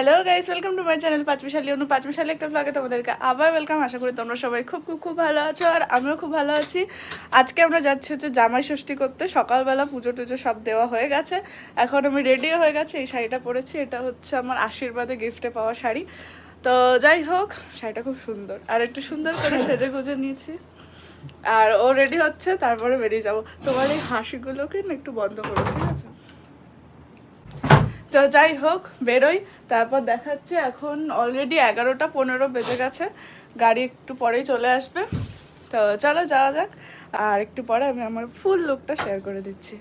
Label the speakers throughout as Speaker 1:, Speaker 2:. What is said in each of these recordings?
Speaker 1: Hello guys welcome to my channel Panchmishali Anu Panchmishali একটা ব্লগে তোমাদেরকে আবার ওয়েলকাম আশা করি তোমরা সবাই খুব খুব খুব ভালো আছো আর আমিও খুব ভালো আছি। আজকে আমরা যাচ্ছি হচ্ছে জামাই ষষ্ঠী করতে। সকালবেলা পুজো টুজো সব দেওয়া হয়ে গেছে। এখন আমি রেডিও হয়ে গেছে, এই শাড়িটা পরেছি। এটা হচ্ছে আমার আশীর্বাদে গিফটে পাওয়া শাড়ি। তো যাই হোক, শাড়িটা খুব সুন্দর। আর একটু সুন্দর করে সেজে গুজে নিয়েছি। আর ও রেডি হচ্ছে, তারপরে বেরিয়ে যাব। তোমার এই হাসিগুলোকে না একটু বন্ধ করো, ঠিক আছে? তো যাই হোক, বেরোই। তারপর দেখাচ্ছে এখন অলরেডি এগারোটা পনেরো বেজে গেছে। গাড়ি একটু পরেই চলে আসবে। তো চলো যাওয়া যাক। আর একটু পরে আমি আমার ফুল লুকটা শেয়ার করে দিচ্ছি।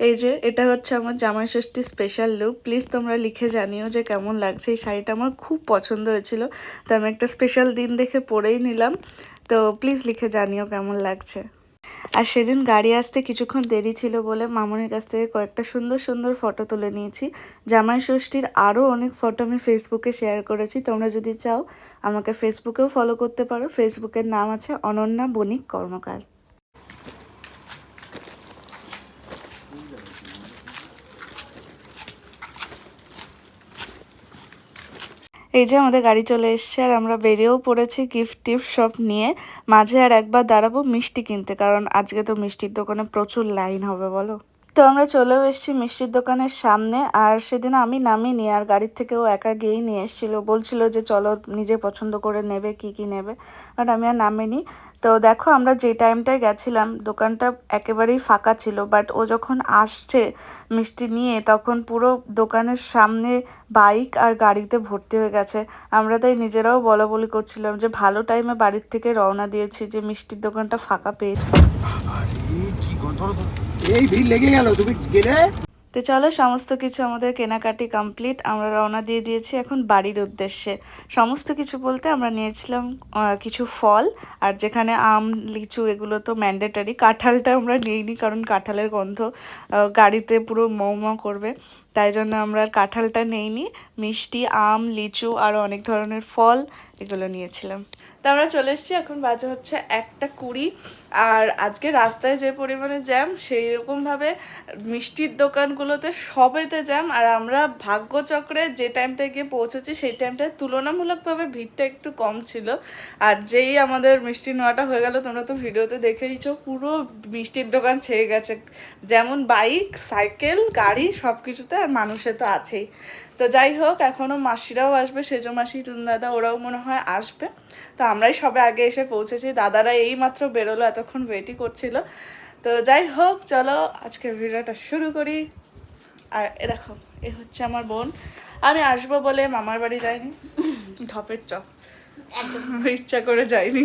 Speaker 1: এই যে, এটা হচ্ছে আমার জামাই ষষ্ঠী স্পেশাল লুক প্লিজ তোমরা লিখে জানিও যে কেমন লাগছে। এই শাড়িটা আমার খুব পছন্দ হয়েছিল। তো আমি একটা স্পেশাল দিন দেখে পরেই নিলাম। তো প্লিজ লিখে জানিও কেমন লাগছে। আর সেদিন গাড়ি আসতে কিছুক্ষণ দেরি ছিল বলে মামনের কাছ থেকে কয়েকটা সুন্দর সুন্দর ফটো তুলে নিয়েছি। জামাই ষষ্ঠীর আরও অনেক ফটো আমি ফেসবুকে শেয়ার করেছি। তোমরা যদি চাও, আমাকে ফেসবুকেও ফলো করতে পারো। ফেসবুকের নাম আছে অনন্যা বণিক কর্মকার। এই যে আমাদের গাড়ি চলে এসছে আর আমরা বেরিয়েও পড়েছি গিফট টিফট সব নিয়ে। মাঝে আর একবার দাঁড়াবো মিষ্টি কিনতে, কারণ আজকে তো মিষ্টির দোকানে প্রচুর লাইন হবে, বলো। তো আমরা চলেও এসেছি মিষ্টির দোকানের সামনে আর সেদিন আমি নামি নামিনি আর গাড়ির থেকেও একা গিয়েই নিয়ে এসেছিল। বলছিল যে চলো নিজে পছন্দ করে নেবে, কি কি নেবে বাট আমি আর নামিনি। তো দেখো আমরা যে টাইমটায় গেছিলাম, দোকানটা একেবারেই ফাঁকা ছিল বাট ও যখন আসছে মিষ্টি নিয়ে, তখন পুরো দোকানের সামনে বাইক আর গাড়িতে ভর্তি হয়ে গেছে। আমরা তাই নিজেরাও বলা বলি করছিলাম যে ভালো টাইমে বাড়ির থেকে রওনা দিয়েছি, যে মিষ্টির দোকানটা ফাঁকা
Speaker 2: আরে এই ভিড় লেগে গেল, তুমি গেলে?
Speaker 1: তো চলো, সমস্ত কিছু আমাদের কেনাকাটি কমপ্লিট আমরা রওনা দিয়ে দিয়েছি এখন বাড়ির উদ্দেশ্যে। সমস্ত কিছু বলতে আমরা নিয়েছিলাম কিছু ফল, আর যেখানে আম, লিচু, এগুলো তো ম্যান্ডেটারি কাঁঠালটা আমরা নিইনি কারণ কাঁঠালের গন্ধ গাড়িতে পুরো মৌ করবে। তাই জন্য আমরা কাঁঠালটা নেইনি, মিষ্টি, আম, লিচু আরও অনেক ধরনের ফল এগুলো নিয়েছিলাম। তো আমরা চলে এসেছি, এখন বাজে হচ্ছে একটা কুড়ি। আর আজকে রাস্তায় যে পরিমাণে জ্যাম সেই রকমভাবে মিষ্টির দোকানগুলোতে সবেতে জ্যাম আর আমরা ভাগ্যচক্রে যে টাইমটায় গিয়ে পৌঁছেছি, সেই টাইমটায় তুলনামূলকভাবে ভিড়টা একটু কম ছিল। আর যেই আমাদের মিষ্টি নেওয়াটা হয়ে গেল, তোমরা তো ভিডিওতে দেখেইছো, পুরো মিষ্টির দোকান ছেয়ে গেছে। যেমন বাইক, সাইকেল, গাড়ি সব কিছুতে আর মানুষে তো আছেই। তো যাই হোক এখনও মাসিরাও আসবে সেজো মাসি টুন দাদা ওরাও মনে হয় আসবে। তো আমরাই সবে আগে এসে পৌঁছেছি দাদারা এই মাত্র বেরোলো এতক্ষণ ওয়েটই করছিল। তো যাই হোক চলো আজকের ভিডিওটা শুরু করি। আর এ দেখো এ হচ্ছে আমার বোন। আমি আসব বলে মামার বাড়ি যাইনি। ঢপের চপ। ইচ্ছা করে যাইনি।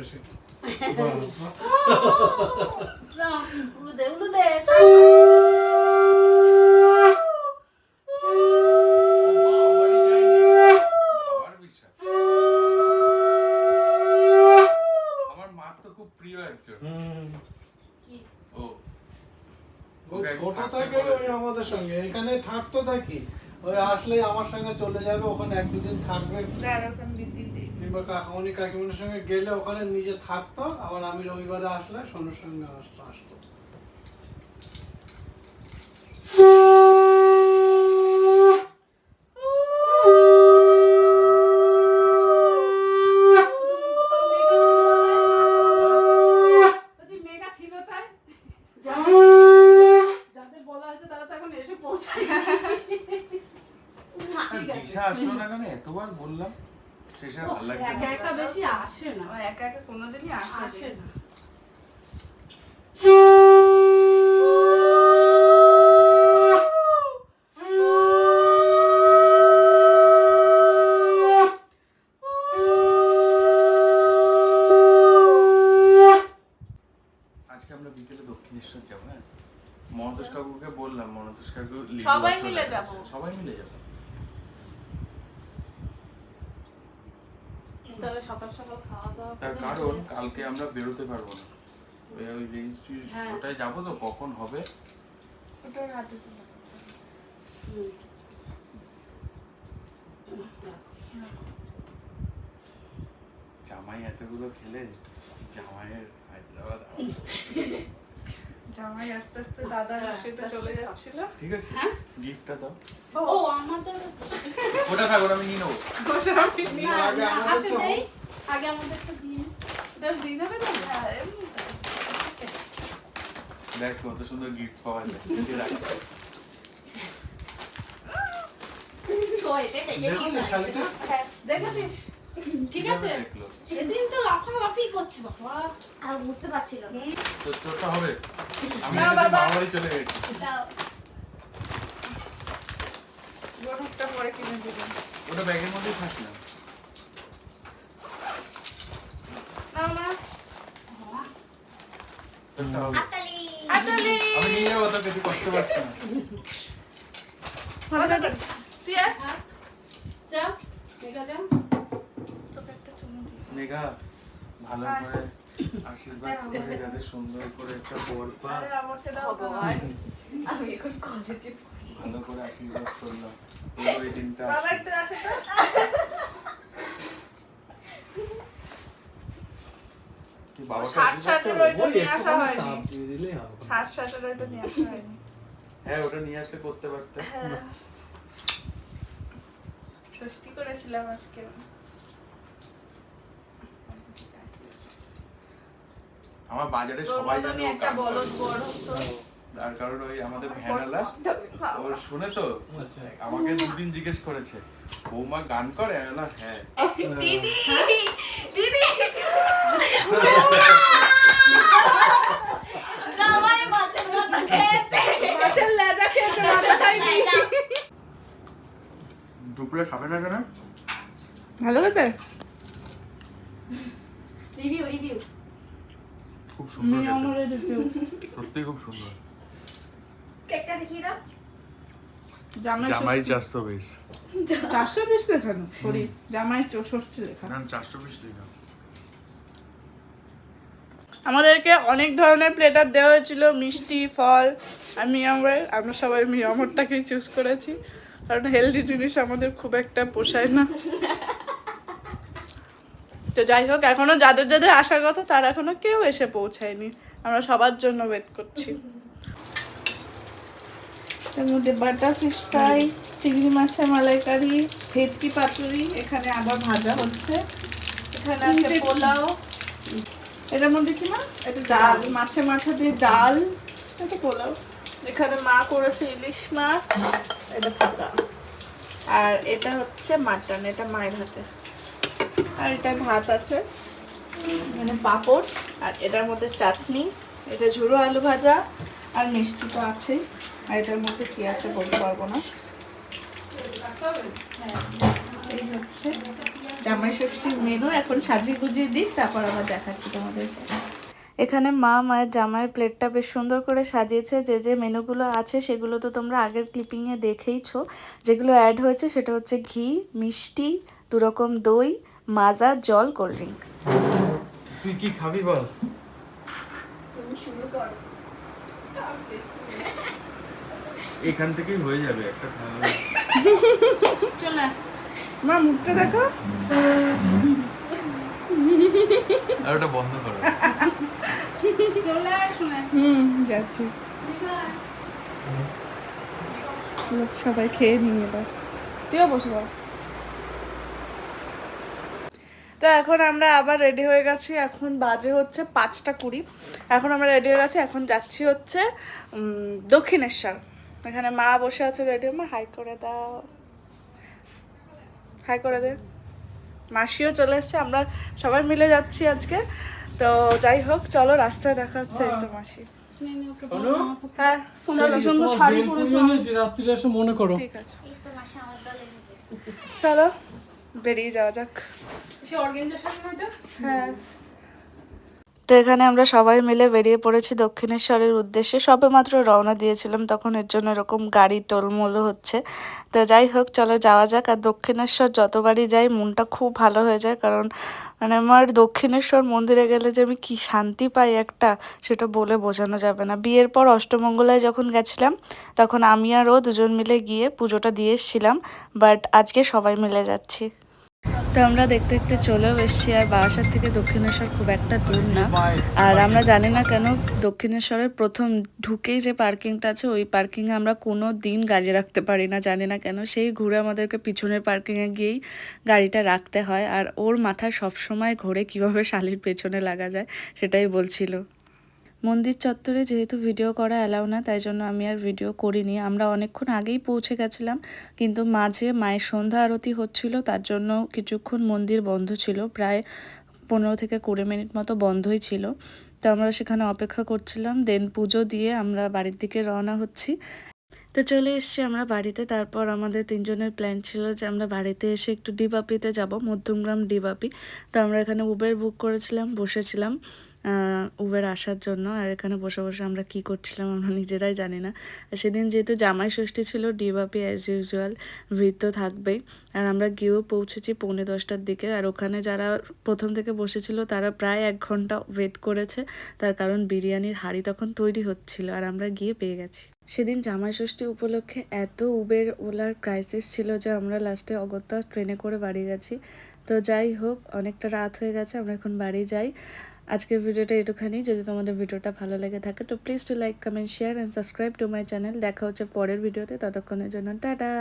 Speaker 2: ও।
Speaker 3: ও
Speaker 2: ওকে
Speaker 3: ছোট
Speaker 2: থাকতে
Speaker 3: থেকে ওই আমাদের সঙ্গে। এখানে থাকতো থাকি। ওই আসলে আমার সঙ্গে চলে যাবে ওখানে এক দুদিন থাকবে। কিংবা কাকামণি কাকিমণির সঙ্গে গেলে ওখানে নিজে থাকতো আবার আমি রবিবারে আসলে সোনুর সঙ্গে আসতো।
Speaker 2: দিশা আসলো না কেন? এতবার বললাম। শেষে ভালো লাগছে
Speaker 4: একা
Speaker 2: না।
Speaker 4: একা বেশি আসে না।
Speaker 1: একা একা কোনোদিনই
Speaker 4: আসে
Speaker 1: আসে
Speaker 4: না।
Speaker 5: তার কারণ কালকে আমরা বেরোতে পারব না। ওই ওই
Speaker 4: হ্যাঁ।
Speaker 5: ওটাই যাব তো কখন হবে। জামাই এতগুলো খেলে জামাইয়ের হায়দ্রাবাদ
Speaker 1: জামাই আস্তে আস্তে দাদার
Speaker 4: হ্যাঁ,
Speaker 1: সাথে চলে যাচ্ছিল।
Speaker 5: ঠিক আছে।
Speaker 4: হ্যাঁ?
Speaker 5: গিফটটা দাও।
Speaker 4: ও আমাদের
Speaker 5: ওটা থাক ওটা আমি নিয়ে নেব।
Speaker 1: ওটা আমি নিয়ে-
Speaker 4: না,
Speaker 3: আগে আমাদের তো-
Speaker 4: আগে এটা তো
Speaker 5: দেখ কত সুন্দর গিফট পাওয়া যায়। রাখ।
Speaker 3: দেখুন এই শাড়িটা।
Speaker 4: দেখেছিস? ঠিক আছে। সেদিন তো লাফালাফি করছে বাবা।
Speaker 6: আর বুঝতে পারছিল
Speaker 5: তো তোরটা হবে। আমি চলে গেছি। ওটা ব্যাগের মধ্যে থাক না
Speaker 1: নাও না
Speaker 5: তোরটা হবে
Speaker 6: হাততালি
Speaker 1: আতালি
Speaker 5: আমি নিয়ে যাব তোকে তুই কষ্ট পাচ্ছি না
Speaker 1: তুই।
Speaker 5: মেঘা ভালো করে আশীর্বাদ করে যাতে সুন্দর করে একটা বর পা
Speaker 1: আরে আমাকে দাও ভগবান। আমি এখন কলেজে
Speaker 5: ভালো করে আশীর্বাদ করলাম এই দিনটা
Speaker 1: বাবা একটু আসে তো
Speaker 5: তুই বাবাকে
Speaker 1: ষাট ষাটের ওইটা নিয়ে আসা হয়নি। ষাট ষাটের ওইটা নিয়ে আসা হয়নি।
Speaker 5: হ্যাঁ ওটা নিয়ে আসলে করতে পারতে।
Speaker 1: হ্যাঁ। ষষ্ঠী করেছিলাম আজকে।
Speaker 5: আমার বাজারে সবাই জানে
Speaker 1: একটা বলদ বড় হতো।
Speaker 5: তার কারণ ওই আমাদের ভ্যানালা ও শুনে তো
Speaker 3: আচ্ছা।
Speaker 5: আমাকে দুদিন জিজ্ঞেস করেছে বৌমা গান করে? আমি বললাম হ্যাঁ।
Speaker 1: দিদি দিদি
Speaker 5: দুপুরে খাবে না কেন?
Speaker 1: ভালো খেতে
Speaker 4: রিভিউ রিভিউ
Speaker 5: খুব সুন্দর সত্যি খুব সুন্দর।
Speaker 6: কেকটা দেখিয়ে দাও।
Speaker 5: জামাই চারশো পিস
Speaker 1: চারশো পিস লেখানো করি জামাই চৌষট্টি লেখা।
Speaker 5: চারশো পিস দিই না
Speaker 1: আমাদেরকে অনেক ধরনের প্লেটার দেওয়া হয়েছিল মিষ্টি ফল আর মিয়ামরের আমরা সবাই মিয়ামরটাকেই চুজ করেছি। কারণ হেলদি জিনিস আমাদের খুব একটা পোষায় না। তো যাই হোক এখনও যাদের যাদের আসার কথা তারা এখনও কেউ এসে পৌঁছায়নি। আমরা সবার জন্য ওয়েট করছি। এর মধ্যে বাটার ফিশ ফ্রাই চিংড়ি মাছের মালাইকারি ভেটকি পাতুরি এখানে আবার ভাজা হচ্ছে। এখানে আছে পোলাও। এটার মধ্যে কি মা? এটা ডাল মাছের মাথা দিয়ে ডাল। এটা পোলাও। এখানে মা করেছে ইলিশ মাছ এটা ফাঁকা আর এটা হচ্ছে মাটন এটা মায়ের হাতে। আর এটা ভাত আছে এখানে পাঁপড় আর এটার মধ্যে চাটনি এটা ঝুড়ো আলু ভাজা আর মিষ্টি তো আছেই। আর এটার মধ্যে কি আছে বলতে পারব না। হ্যাঁ, এই হচ্ছে। জামাই ষষ্ঠীর মেনু এখন সাজিয়ে গুজিয়ে দিই তারপর আবার দেখাচ্ছি তোমাদের। এখানে মা মায়ের জামাইয়ের প্লেটটা বেশ সুন্দর করে সাজিয়েছে। যে যে মেনুগুলো আছে সেগুলো তো তোমরা আগের ক্লিপিংয়ে দেখেইছো। যেগুলো অ্যাড হয়েছে সেটা হচ্ছে ঘি মিষ্টি দু রকম দই মাজা জল কোল্ড ড্রিঙ্ক
Speaker 5: তুই কি খাবি বল?
Speaker 6: তুমি শুরু করো।
Speaker 5: এখান থেকেই হয়ে যাবে একটা খাওয়া
Speaker 4: চলে।
Speaker 1: মা মুখটা দেখো।
Speaker 5: আর ওটা বন্ধ করো।
Speaker 4: চলে আয় শুনে
Speaker 1: হুম যাচ্ছি। সবাই খেয়ে নিয়ে এবার। তুইও বসে পড় তো এখন আমরা আবার রেডি হয়ে গেছি। এখন বাজে হচ্ছে পাঁচটা কুড়ি। এখন আমরা রেডি হয়ে গেছি। এখন যাচ্ছি হচ্ছে দক্ষিণেশ্বর। এখানে মা বসে আছে রেডি মা হাই করে দাও। হাই করে দে। মাসিও চলে এসছে আমরা সবাই মিলে যাচ্ছি আজকে। তো যাই হোক চলো রাস্তায় দেখা হচ্ছে এই মাসি। হ্যাঁ চলো।
Speaker 4: সুন্দর শাড়ি পরেছো
Speaker 3: রাত্রিটা এসে মনে করো।
Speaker 1: ঠিক আছে। চলো বেরিয়ে যাওয়া যাক। হ্যাঁ। তো এখানে আমরা সবাই মিলে বেরিয়ে পড়েছি দক্ষিণেশ্বরের উদ্দেশ্যে। সবে মাত্র রওনা দিয়েছিলাম, তখন এর জন্য এরকম গাড়ি টোলমোল হচ্ছে। তো যাই হোক, চলো যাওয়া যাক। আর দক্ষিণেশ্বর যতবারই যাই, মনটা খুব ভালো হয়ে যায়। কারণ মানে আমার দক্ষিণেশ্বর মন্দিরে গেলে যে আমি কি শান্তি পাই একটা, সেটা বলে বোঝানো যাবে না। বিয়ের পর অষ্টমঙ্গলায় যখন গেছিলাম, তখন আমি আর ও দুজন মিলে গিয়ে পুজোটা দিয়ে এসেছিলাম। বাট আজকে সবাই মিলে যাচ্ছি। তো আমরা দেখতে দেখতে চলেও এসেছি, আর বারাসাত থেকে দক্ষিণেশ্বর খুব একটা দূর না। আর আমরা জানি না কেন দক্ষিণেশ্বরের প্রথম ঢুকেই যে পার্কিংটা আছে, ওই পার্কিংয়ে আমরা কোনো দিন গাড়ি রাখতে পারি না, জানি না কেন। সেই ঘুরে আমাদেরকে পিছনের পার্কিংয়ে গিয়েই গাড়িটা রাখতে হয়, আর ওর মাথায় সবসময় ঘোরে কীভাবে শালির পেছনে লাগা যায়, সেটাই বলছিল। মন্দির চত্বরে যেহেতু ভিডিও করা অ্যালাউ না, তাই জন্য আমি আর ভিডিও করিনি। আমরা অনেকক্ষণ আগেই পৌঁছে গেছিলাম, কিন্তু মাঝে মায়ের সন্ধ্যা আরতি হচ্ছিল, তার জন্য কিছুক্ষণ মন্দির বন্ধ ছিল, প্রায় পনেরো থেকে কুড়ি মিনিট মতো বন্ধই ছিল। তো আমরা সেখানে অপেক্ষা করছিলাম দেন পুজো দিয়ে আমরা বাড়ির দিকে রওনা হচ্ছি। তো চলে এসছি আমরা বাড়িতে, তারপর আমাদের তিনজনের প্ল্যান ছিল যে আমরা বাড়িতে এসে একটু ডিবাপিতে যাব, মধ্যমগ্রাম ডিবাপি। তো আমরা এখানে উবের বুক করেছিলাম, বসেছিলাম। উবের আসার জন্য আর এখানে বসে বসে আমরা কি করছিলাম আমরা নিজেরাই জানি না। সেদিন যেহেতু জামাই ষষ্ঠী ছিল ডিবাপি অ্যাজ ইউজুয়াল ভিড় তো থাকবেই। আর আমরা গিয়েও পৌঁছেছি পৌনে দশটার দিকে। আর ওখানে যারা প্রথম থেকে বসেছিল, তারা প্রায় এক ঘণ্টা ওয়েট করেছে। তার কারণ বিরিয়ানির হাঁড়ি তখন তৈরি হচ্ছিল আর আমরা গিয়ে পেয়ে গেছি। সেদিন জামাই ষষ্ঠী উপলক্ষে এত উবের ওলার ক্রাইসিস ছিল যে আমরা লাস্টে অগত্যা ট্রেনে করে বাড়ি গেছি। তো যাই হোক, অনেকটা রাত হয়ে গেছে, আমরা এখন বাড়ি যাই। আজকের ভিডিওটা এটুখানি। যদি তোমাদের ভিডিওটা ভালো লেগে থাকে, তো please to like comment share and subscribe to my channel দেখা হচ্ছে পরের ভিডিওতে। ততক্ষণের জন্য, টাটা!